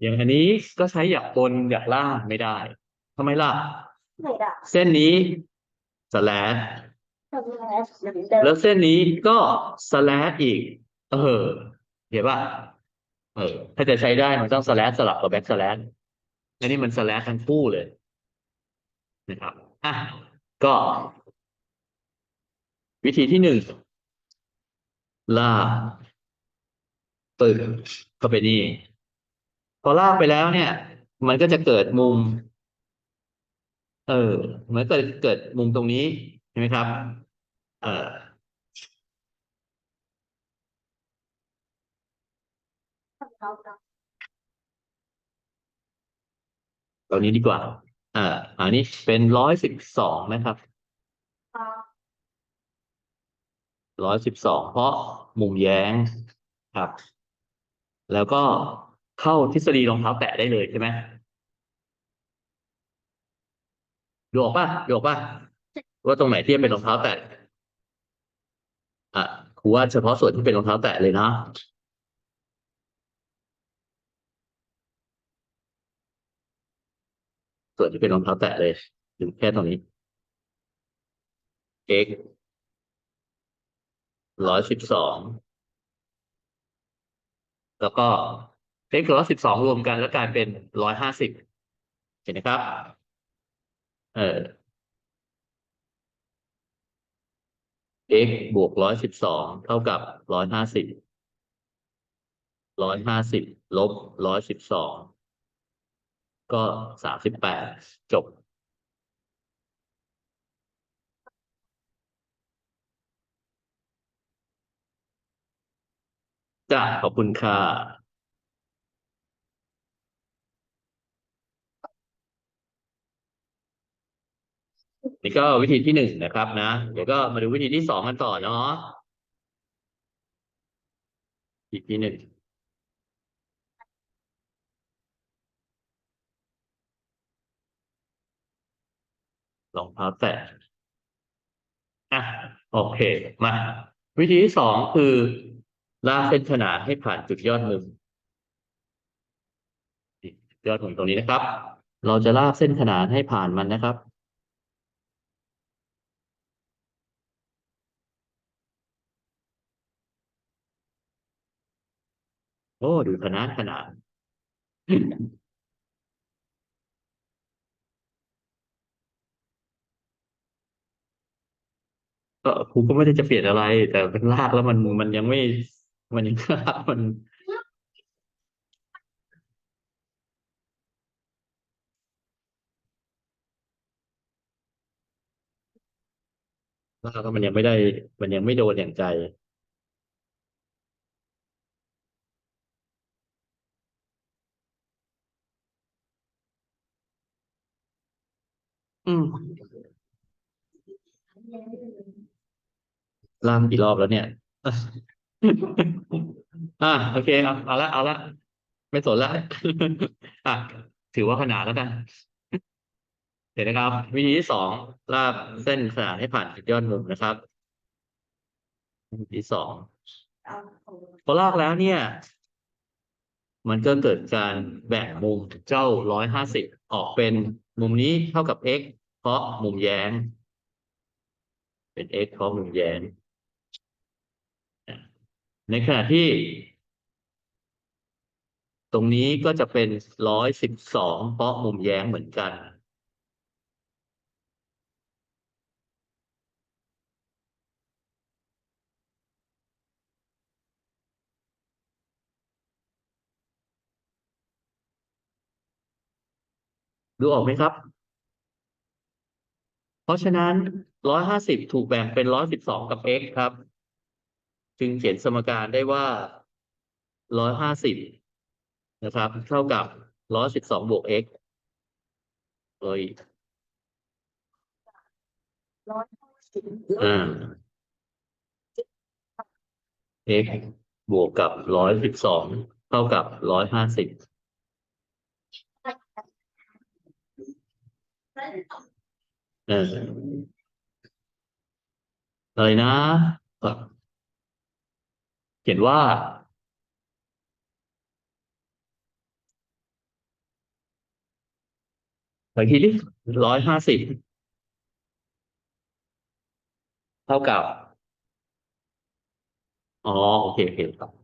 อย่างอันนี้ก็ใช้อยากบนอยากล่างไม่ได้ทำไมล่ะ ไม่ได้เส้นนี้สแลชทำไมเหมือนเดิมแล้วเส้นนี้ก็สแลชอีก เออ เห็นป่ะเออ ถ้าจะใช้ได้มันต้องสแลชสลับกับแบ็กสแลชอันนี้มันสแลชทั้งคู่เลยนะครับอะก็ วิธีที่หนึ่งลากปึกเข้าไปนี่ พอลากไปแล้วเนี่ย มันก็จะเกิดมุม เออเหมือนเกิดเกิดมุมตรงนี้ใช่ไหมครับ เออตรงนี้ดีกว่า อ่า อันนี้เป็นร้อยสิบสองนะครับร้อยสิบสองเพราะมุมแย้งครับ แล้วก็ เข้าทฤษฎีรองเท้าแตะได้เลยใช่ไหมดูออกป่ะดูออกป่ะว่าตรงไหนที่เป็นรองเท้าแตะอะครูว่าเฉพาะส่วนที่เป็นรองเท้าแตะเลยนะส่วนที่เป็นรองเท้าแตะเลยถึงแค่ตรงนี้ x ร้อยสิบสองแล้วก็ x ร้อยสิบสองรวมกันแล้วกลายเป็นร้อยห้าสิบเห็นไหมครับ เออ x บวกร้อยสิบสองเท่ากับร้อยห้าสิบร้อยห้าสิบลบร้อยสิบสองก็สามสิบแปดจบ จ้าขอบคุณค่ะ นี่ก็วิธีที่หนึ่งนะครับนะ เดี๋ยวก็มาดูวิธีที่สองกันต่อเนาะวิธีที่หนึ่งรองเท้าแตะอะโอเค มา วิธีที่สองคือลากเส้นขนานให้ผ่านจุดยอดมุมยอดมุมตรงนี้นะครับ เราจะลากเส้นขนานให้ผ่านมันนะครับ โอ้ดูขนาดขนาดก็ครูก็ไม่ได้จะเปลี่ยนอะไร แต่มันลากแล้วมันมันยังไม่ มันยังลากมัน ลากแล้วมันยังไม่ได้ มันยังไม่โดนอย่างใจ อืม ล่ามกี่รอบแล้วเนี่ย อ่าโอเคเอาเอาละเอาละไม่สนละ อะถือว่าขนาดแล้วกันเห็นนะครับ วิธีที่สองลากเส้นขนานให้ผ่านจุดยอดมุมนะครับวิธีที่สองพอลากแล้วเนี่ย มันก็เกิดการแบ่งมุมเจ้าร้อยห้าสิบ ออกเป็นมุมนี้เท่ากับ x เพราะมุมแย้ง เป็น x เพราะมุมแย้ง ในขณะที่ ตรงนี้ก็จะเป็นร้อยสิบสองเพราะมุมแย้งเหมือนกัน ดูออกไหมครับ เพราะฉะนั้นร้อยห้าสิบถูกแบ่งเป็นร้อยสิบสองกับ x ครับ จึงเขียนสมการได้ว่าร้อยห้าสิบนะครับ เท่ากับร้อยสิบสองบวก x เลยร้อยห้าสิบอ่า x บวกกับร้อยสิบสองเท่ากับร้อยห้าสิบ อะไรนะเขียนว่าหปที่ลิร้อยห้าสิบเท่ากับ อ๋อ โอเค โอเคครั